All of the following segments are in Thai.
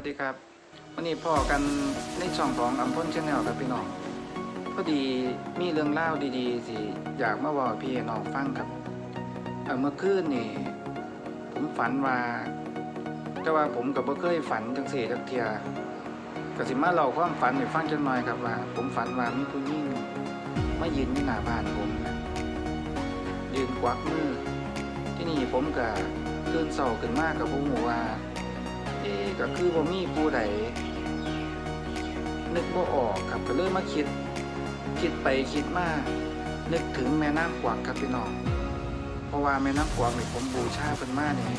วัสดีครับวันนี้พ่อกันในช่องของอัมพลชาแนลครับพี่น้องพอดีมีเรื่องเล่าดีๆสิอยากมาบอกพี่น้องฟังครับเเมื่อคืนนี่ผมฝันว่าแต่ว่าผมกับเบ่เคยฝันจังสี่จักเทียก็สิมาเล่าความฝันให้ฟังจังหน่อยครับว่า ผมฝันว่ามีผู้หญิงมายืนอยู่หน้าบ้านผมนะยืนกวักมือที่นี่ผมก็ตื่นเศร้าขึ้นมากกับผมว่า ก็คือบ่มีผู้ใดนึกบ่ออกครับก็เลยมาคิด คิดไปคิดมานึกถึงแม่น้ำกวักครับพี่น้อง เพราะว่าแม่น้ำกวักนี่ผมบูชาเพิ่นมากนี่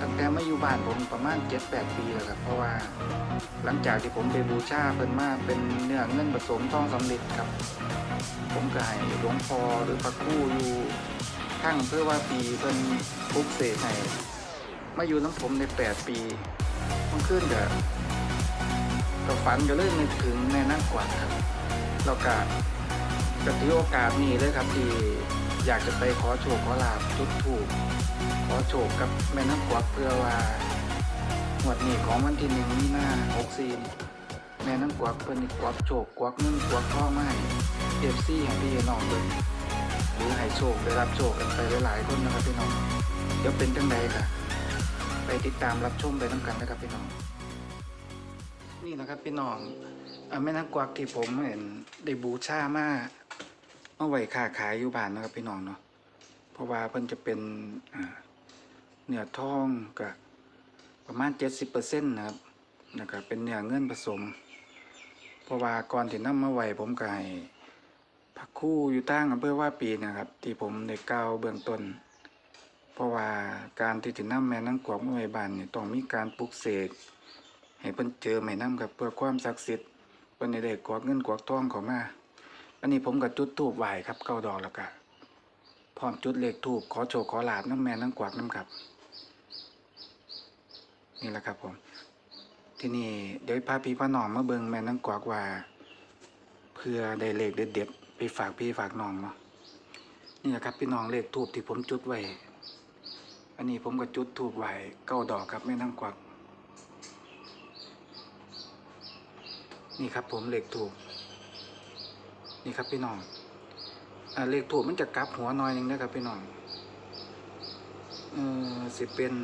ตั้งแต่มาอยู่บ้านผมประมาณ7-8ปีแล้วครับ เพราะว่าหลังจากที่ผมไปบูชาเพิ่นมากเป็นเนื้อเงินผสมทองสำริดครับ ผมก็ให้หลวงพ่อหรือพระครูอยู่ทั้งเพื่อว่าปีเพิ่นปลุกเสกให้มาอยู่น้ำผมในแปดปี มันขึ้นกับกับฝันก็เริ่มนึกถึงในนั่งกวักครับเรากะก็ถือโอกาสนี้เลยครับที่อยากจะไปขอโชคขอลาบจุดถูก ขอโชคกับแม่น้ำกวักเพื่อว่าหวดนี้ของวันที่หนึ่งมีหน้าหกสี่แม่น้ำกวักเพิ่นนี่กวักโชคกวักเงินกวักทองมาให้เอฟซีให้พี่น้องเลยหรือให้โชคได้รับโชคกันไปหลายๆคนนะครับพี่น้องเดี๋ยวเป็นจังใดค่ะ ไปติดตามรับชมไปน้ำกันนะครับพี่น้อง นี่นะครับพี่น้องอแม่นางกวักที่ผมเห็นได้บูชามาเอาไว้ค้าขายอยู่บ้านนะครับพี่น้องเนาะเพราะว่าเพิ่นจะเป็นเนื้อทองกับประมาณ 70%นะครับนะครับเป็นเนื้อเงินผสม เพราะว่าก่อนที่นำมาไหวผมก็ให้พักคู่อยู่ตั้งอำเภอว่าปีนะครับ ที่ผมได้กล่าวเบื้องต้น เพราะว่าการที่จะนำแม่นางกวักมาไว้บ้านนี่ต้องมีการปลุกเสกให้เพิ่นเจอแม่น้ำกับเพื่อความศักดิ์สิทธิ์เพิ่นได้ได้กวักเงินกวักทองเข้ามาอันนี้ผมก็จุดธูปไหว้ครับเก้าดอกแล้วก็พร้อมจุดเลขธูปขอโชคขอลาบน้ำแม่นางกวักน้ำครับ นี่แหละครับผมที่นี่เดี๋ยวพาพี่พาน้องมาเบิ่งแม่นางกวักว่า เพื่อได้เลขเด็ดๆไปฝากพี่ฝากน้องเนาะนี่แหละครับพี่น้องเลขธูปที่ผมจุดไว้ อันนี้ผมก็จุดถูกไหวเก้าดอกครับไม่นั่งกวัก นี่ครับผมเหลขถูก นี่ครับพี่น้องอ่าเลขถูกมันจะกลับหัวหน้อยหนึงนะครับพี่น้องเออสิเป็น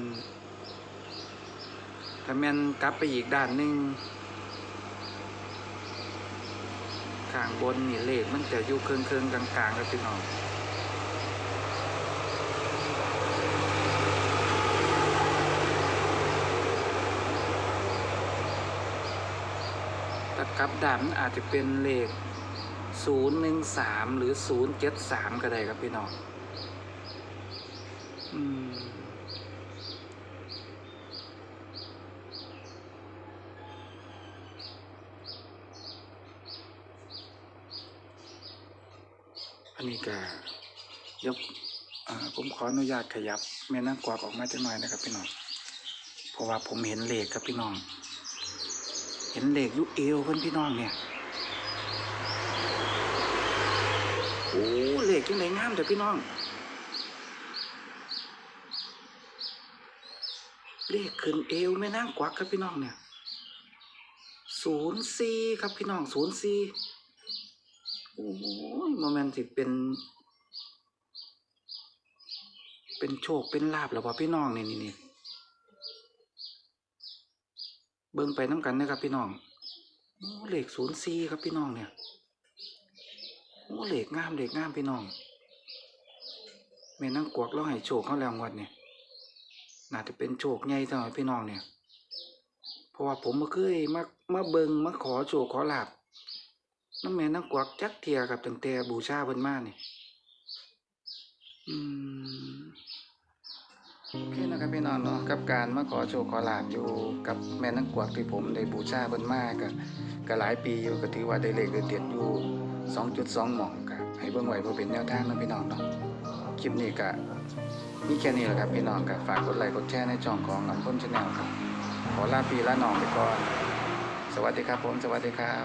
ถ้าแม่นกลับไปอีกด้านหนึ่งข้างบนนี่เลขมันจะอยู่เครื่องๆกลางๆครับพี่น้อง ถ้ากลับด้านมันอาจจะเป็นเลข 013 หรือ 073 ก็ได้ครับพี่น้องอืมอันนี้ก็ยกผมขออนุญาตขยับแม่น้ำกวากออกมาจังหน่อยนะครับพี่น้อง เพราะว่าผมเห็นเลขครับพี่น้อง เห็นเหลขอยุเอวเพื่อนพี่น้องเนี่ยโอ้เหลขยังไงงามแต่พี่น้องเลขขึ้นเอวแม่นางกวักครับพี่น้องเนี่ยศูนย์สี่ครับพี่น้องศูนย์สี่โอ้ยโมเมนต์สิเป็น เป็นโชคเป็นลาบหรอวะพี่น้องเนี่นี่นี่ เบิ่งไปน้ำกันนะครับพี่น้องโอ้เหล็กศูนย์สี่ครับพี่น้องเนี่ยโอ้เหล็กงามเหล็กงามพี่น้องแม่นั่งกวกแล้วให้โชคเขาแล้วงวดเนี่ยน่าจะเป็นโชคใหญ่สำหรับพี่น้องเนี่ยเพราะว่าผมมาเคยมามาเบิงมาขอโชคขอลาบน้ำแม่นั่งกวกจักเทียกับตั้งแต่บูชาเพิ่นมานี่อืม โอเคนะครับพี่น้องเนาะกับการมาขอโชคขอลาบอยู่กับแม่นังกวักที่ผมได้บูชาเพิ่นมากก็ก็หลายปีอยู่ก็ถือว่าได้เลขได้เด็ดอยู่ 2.2 หม่องก็ให้เบิ่งไว้เพื่อเป็นแนวทางนะพี่น้องเนาะคลิปนี้ก็มีแค่นี้แหละครับพี่น้องก็ฝากกดไลค์กดแชร์ในช่องของน้ำพ้นชาแนลครับขอลาพี่ลาน้องไปก่อน สวัสดีครับผม สวัสดีครับ